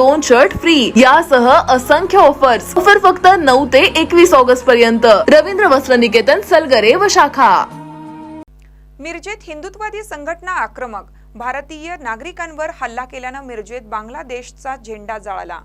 दोन shirt free यासह असंख्य ऑफर्स ऑफर फक्त नऊ ते एकवीस ऑगस्ट पर्यंत. रवींद्र वस्त्र निकेतन सलगरे व शाखा. मिरजेत हिंदुत्ववादी संघटना आक्रमक. भारतीय नागरिकांवर हल्ला केल्यानं मिरजेत बांगलादेशचा झेंडा जळाला.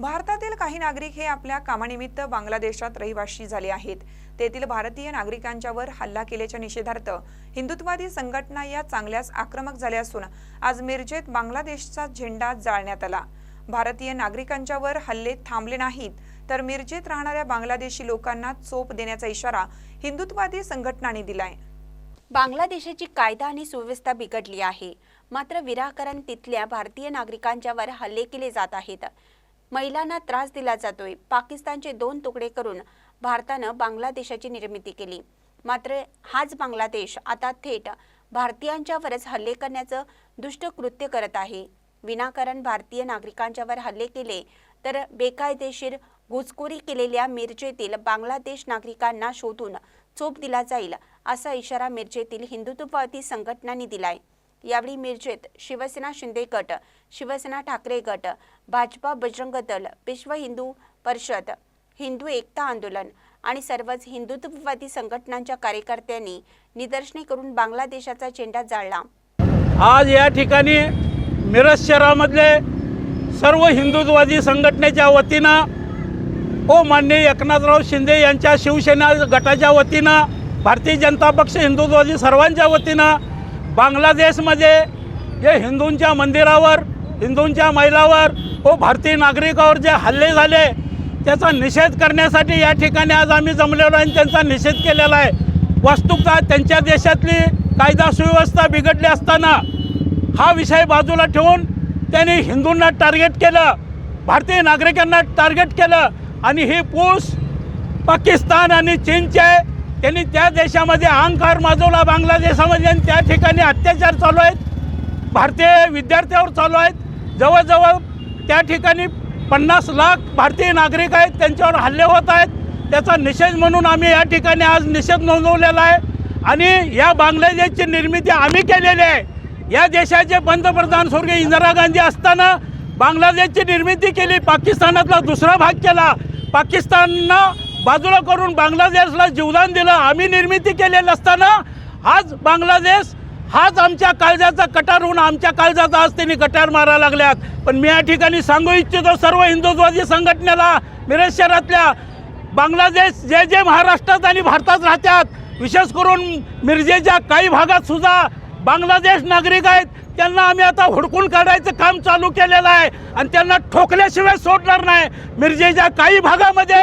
भारतातील काही नागरिक हे आपल्या कामानिमित्त बांगलादेशात रहिवाशी झाले आहेत. तेथील भारतीय नागरिकांच्यावर हल्ला केल्याच्या निषेधार्थ हिंदुत्ववादी संघटना या चांगल्याच आक्रमक झाल्या असून आज मिरजेत बांगलादेशचा झेंडा जाळण्यात आला. भारतीय नागरिकांच्यावर हल्ले थांबले नाहीत तर मिरजेत राहणाऱ्या बांगलादेशी लोकांना चोप देण्याचा इशारा हिंदुत्ववादी संघटनांनी दिलाय. बांगलादेशाची कायदा आणि सुव्यवस्था बिघडली आहे. मात्र विराकरण तिथल्या भारतीय नागरिकांच्यावर हल्ले केले जात आहेत. महिलांना त्रास दिला जातोय. पाकिस्तानचे दोन तुकडे करून भारतानं बांगलादेशाची निर्मिती केली. मात्र हाच बांगलादेश आता थेट भारतीयांच्यावरच हल्ले करण्याचं दुष्ट कृत्य करत आहे. विनाकारण भारतीय नागरिकांच्यावर हल्ले केले तर बेकायदेशीर घुसखोरी केलेल्या मिरजेतील बांगलादेश नागरिकांना शोधून चोप दिला जाईल असा इशारा मिरजेतील हिंदुत्ववादी संघटनांनी दिलाय. यावेळी मिरजेत शिवसेना शिंदे गट शिवसेना ठाकरे गट भाजपा बजरंग दल विश्व हिंदू परिषद हिंदू एकता आंदोलन आणि सर्वच हिंदुत्ववादी संघटनांच्या कार्यकर्त्यांनी निदर्शने करून बांगलादेशाचा झेंडा जाळला. आज या ठिकाणी मिरज शहरामधले सर्व हिंदुत्ववादी संघटनेच्या वतीनं ओ मान्य एकनाथराव शिंदे यांच्या शिवसेना गटाच्या वतीनं भारतीय जनता पक्ष हिंदुत्ववादी सर्वांच्या वतीनं बांगलादेशमध्ये जे हिंदूंच्या मंदिरावर हिंदूंच्या महिलावर व हो भारतीय नागरिकावर जे हल्ले झाले त्याचा निषेध करण्यासाठी या ठिकाणी आज आम्ही जमलेलो आहे आणि त्यांचा निषेध केलेला आहे. वास्तुकता त्यांच्या देशातली कायदा सुव्यवस्था बिघडली असताना हा विषय बाजूला ठेवून त्यांनी हिंदूंना टार्गेट केलं भारतीय नागरिकांना टार्गेट केलं आणि हे पूस पाकिस्तान आणि चीनचे आहे. त्यांनी त्या देशामध्ये अहंकार माजवला बांगलादेशामध्ये आणि त्या ठिकाणी अत्याचार चालू आहेत. भारतीय विद्यार्थ्यावर चालू आहेत. जवळजवळ त्या ठिकाणी पन्नास लाख भारतीय नागरिक आहेत त्यांच्यावर हल्ले होत आहेत. त्याचा निषेध म्हणून आम्ही या ठिकाणी आज निषेध नोंदवलेला आहे. आणि या बांगलादेशची निर्मिती आम्ही केलेली आहे. या देशाचे पंतप्रधान स्वर्गीय इंदिरा गांधी असताना बांगलादेशची निर्मिती केली पाकिस्तानातला दुसरा भाग केला. पाकिस्ताननं बाजूला करून बांगलादेशला जीवदान दिलं. आम्ही निर्मिती केलेली असताना आज बांगलादेश हाच आमच्या काळजाचा कटार होऊन आमच्या काळजाचा आज त्यांनी कटार मारायला लागल्यात. पण मी या ठिकाणी सांगू इच्छितो सर्व हिंदुत्ववादी संघटनेला मिरज शहरातल्या बांगलादेश जे जे महाराष्ट्रात आणि भारतात राहतात. विशेष करून मिरजेच्या काही भागात सुद्धा बांगलादेश नागरिक आहेत त्यांना आम्ही आता हुडकून काढायचं काम चालू केलेलं आहे आणि त्यांना ठोकल्याशिवाय सोडणार नाही. मिरजेच्या काही भागामध्ये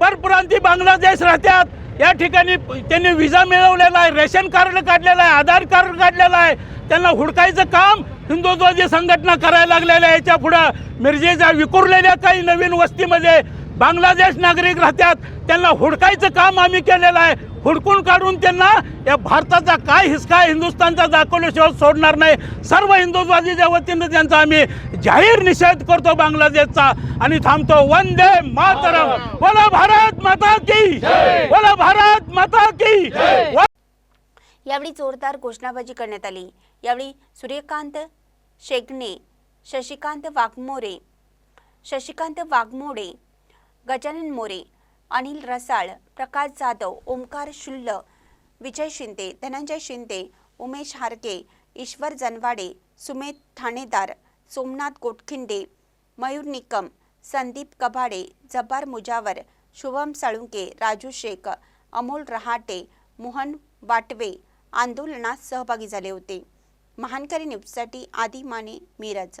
परप्रांती बांगलादेश राहतात. या ठिकाणी त्यांनी व्हिसा मिळवलेला आहे रेशन कार्ड काढलेलं आहे आधार कार्ड काढलेलं आहे. त्यांना हुडकायचं काम हिंदुत्वादी संघटना करायला लागलेल्या आहे. याच्या पुढं मिरजेच्या विखुरलेल्या काही नवीन वस्तीमध्ये बांगलादेश नागरिक राहतात त्यांना हुडकायचं काम आम्ही केलेलं आहे. हुडकून काढून त्यांना या भारताचा काय हिसका हिंदुस्थानचा दाखवल्याशिवाय सोडणार नाही. सर्व हिंदुत्वादीच्या वतीनं त्यांचा आम्ही जाहीर निषेध करतो बांगलादेशचा. आणि थांबतो. वंदे मातरम. बोला भारत माता की बोला भारत माता की यावेळी जोरदार घोषणाबाजी करण्यात आली. यावेळी सूर्यकांत शेगणे शशिकांत वाघमोरे शशिकांत वाघमोडे गजानन मोरे अनिल रसाळ प्रकाश जाधव ओमकार शुल्ल विजय शिंदे धनंजय शिंदे उमेश हारके ईश्वर जनवाडे सुमेध ठाणेदार सोमनाथ गोटखिंडे मयूर निकम संदीप कभाडे जब्बार मुजावर शुभम साळुंके राजू शेख अमोल रहाटे मोहन वाटवे आंदोलनात सहभागी झाले होते. महानकरी न्यूजसाठी आदी माने मिरज.